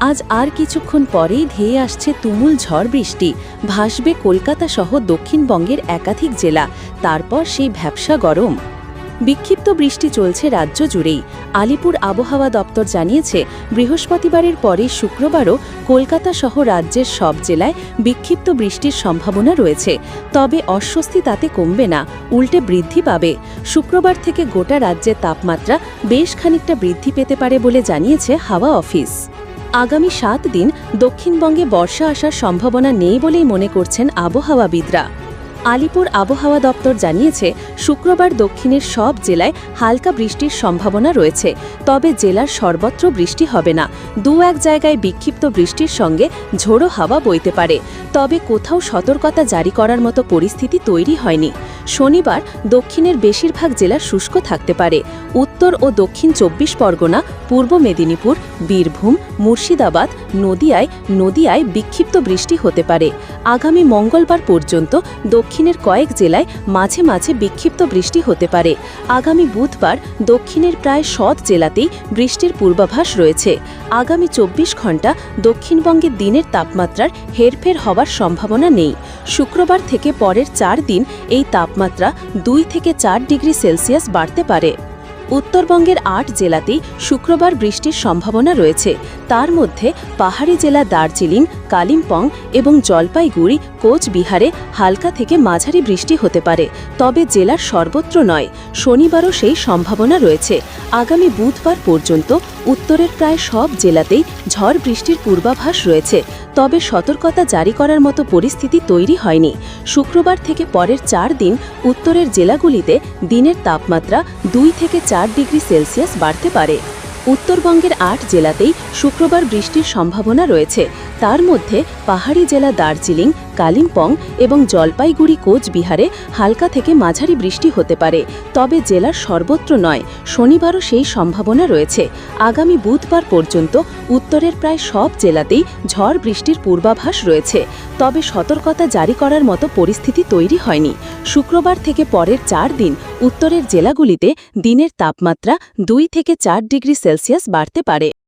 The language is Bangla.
আজ আর কিছুক্ষণ পরেই ধেয়ে আসছে তুমুল ঝড় বৃষ্টি। ভাসবে কলকাতা সহ দক্ষিণবঙ্গের একাধিক জেলা। তারপর সেই ভ্যাবসা গরম। বিক্ষিপ্ত বৃষ্টি চলছে রাজ্য জুড়েই। আলিপুর আবহাওয়া দপ্তর জানিয়েছে, বৃহস্পতিবারের পরে শুক্রবারও কলকাতা সহ রাজ্যের সব জেলায় বিক্ষিপ্ত বৃষ্টির সম্ভাবনা রয়েছে। তবে অস্বস্তি তাতে কমবে না, উল্টে বৃদ্ধি পাবে। শুক্রবার থেকে গোটা রাজ্যের তাপমাত্রা বেশ খানিকটা বৃদ্ধি পেতে পারে বলে জানিয়েছে হাওয়া অফিস। আগামী সাত দিন দক্ষিণবঙ্গে বর্ষা আসার সম্ভাবনা নেই বলেই মনে করছেন আবহাওয়াবিদরা। আলিপুর আবহাওয়া দপ্তর জানিয়েছে, শুক্রবার দক্ষিণের সব জেলায় হালকা বৃষ্টির সম্ভাবনা রয়েছে, তবে জেলার সর্বত্র বৃষ্টি হবে না। দু এক জায়গায় বিক্ষিপ্ত বৃষ্টির সঙ্গে ঝোড়ো হাওয়া বইতে পারে, তবে কোথাও সতর্কতা জারি করার মতো পরিস্থিতি তৈরি হয়নি। শনিবার দক্ষিণের বেশিরভাগ জেলা শুষ্ক থাকতে পারে। উত্তর ও দক্ষিণ চব্বিশ পরগনা, পূর্ব মেদিনীপুর, বীরভূম, মুর্শিদাবাদ, নদিয়ায় নদিয়ায় বিক্ষিপ্ত বৃষ্টি হতে পারে। আগামী মঙ্গলবার পর্যন্ত দক্ষিণের কয়েক জেলায় মাঝে মাঝে বিক্ষিপ্ত বৃষ্টি হতে পারে। আগামী বুধবার দক্ষিণের প্রায় সৎ জেলাতেই বৃষ্টির পূর্বাভাস রয়েছে। আগামী চব্বিশ ঘণ্টা দক্ষিণবঙ্গে দিনের তাপমাত্রার হেরফের হওয়ার সম্ভাবনা নেই। শুক্রবার থেকে পরের চার দিন এই তাপমাত্রা দুই থেকে চার ডিগ্রি সেলসিয়াস বাড়তে পারে। উত্তরবঙ্গের আট জেলাতেই শুক্রবার বৃষ্টির সম্ভাবনা রয়েছে। তার মধ্যে পাহাড়ি জেলা দার্জিলিং, কালিম্পং এবং জলপাইগুড়ি, কোচবিহারে হালকা থেকে মাঝারি বৃষ্টি হতে পারে। তবে জেলার সর্বত্র নয়, শনিবারও সেই সম্ভাবনা রয়েছে। আগামী বুধবার পর্যন্ত উত্তরের প্রায় সব জেলাতেই ঝড় বৃষ্টির পূর্বাভাস রয়েছে। তবে সতর্কতা জারি করার মতো পরিস্থিতি তৈরি হয়নি। শুক্রবার থেকে পরের চার দিন উত্তরের জেলাগুলিতে দিনের তাপমাত্রা দুই থেকে চার ডিগ্রি সেলসিয়াস বাড়তে পারে। উত্তরবঙ্গের আট জেলাতেই শুক্রবার বৃষ্টির সম্ভাবনা রয়েছে। তার মধ্যে পাহাড়ি জেলা দার্জিলিং কালিম্পং এবং জলপাইগুড়ি কোচবিহারে হালকা থেকে মাঝারি বৃষ্টি হতে পারে, তবে জেলার সর্বত্র নয়, শনিবারও সেই সম্ভাবনা রয়েছে। আগামী বুধবার পর্যন্ত উত্তরের প্রায় সব জেলাতেই ঝড় বৃষ্টির পূর্বাভাস রয়েছে, তবে সতর্কতা জারি করার মতো পরিস্থিতি তৈরি হয়নি। শুক্রবার থেকে পরের চার দিন উত্তরের জেলাগুলিতে দিনের তাপমাত্রা দুই থেকে চার ডিগ্রি সেলসিয়াস বাড়তে পারে।